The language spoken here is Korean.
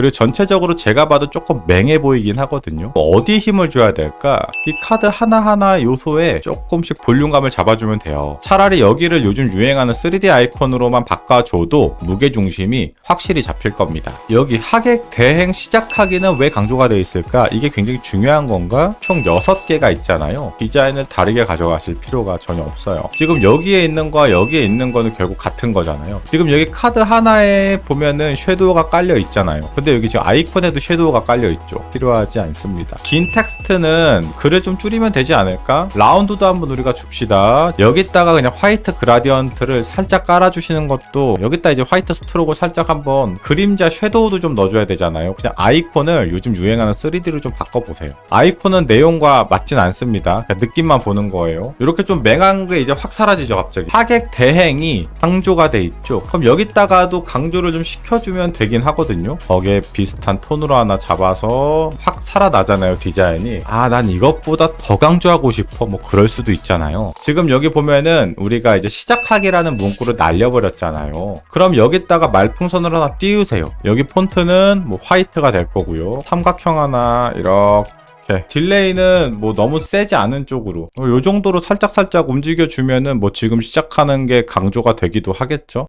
그리고 전체적으로 제가 봐도 조금 맹해 보이긴 하거든요. 뭐 어디에 힘을 줘야 될까? 이 카드 하나하나 요소에 조금씩 볼륨감을 잡아주면 돼요. 차라리 여기를 요즘 유행하는 3D 아이콘으로만 바꿔줘도 무게중심이 확실히 잡힐 겁니다. 여기 하객 대행 시작하기는 왜 강조가 되어 있을까? 이게 굉장히 중요한 건가? 총 6개가 있잖아요. 디자인을 다르게 가져가실 필요가 전혀 없어요. 지금 여기에 있는 거와 여기에 있는 거는 결국 같은 거잖아요. 지금 여기 카드 하나에 보면은 섀도우가 깔려 있잖아요. 근데 여기 지금 아이콘에도 섀도우가 깔려 있죠. 필요하지 않습니다. 긴 텍스트는 글을 좀 줄이면 되지 않을까? 라운드도 한번 우리가 줍시다. 여기다가 그냥 화이트 그라디언트를 살짝 깔아주시는 것도 여기다 이제 화이트 스트로크 살짝 한번 그림자 섀도우도 좀 넣어줘야 되잖아요. 그냥 아이콘을 요즘 유행하는 3D로 좀 바꿔보세요. 아이콘은 내용과 맞진 않습니다. 느낌만 보는 거예요. 이렇게 좀 맹한 게 이제 확 사라지죠, 갑자기. 하객 대행이 강조가 돼 있죠. 그럼 여기다가도 강조를 좀 시켜주면 되긴 하거든요. 거기에 비슷한 톤으로 하나 잡아서 확 살아나잖아요, 디자인이. 아, 난 이것보다 더 강조하고 싶어. 뭐 그럴 수도 있잖아요. 지금 여기 보면은 우리가 이제 시작하기라는 문구를 날려버렸잖아요. 그럼 여기다가 말풍선을 하나 띄우세요. 여기 폰트는 뭐 화이트가 될 거고요. 삼각형 하나 이렇게 이렇게 딜레이는 뭐 너무 세지 않은 쪽으로 어, 요 정도로 살짝살짝 움직여주면은 뭐 지금 시작하는 게 강조가 되기도 하겠죠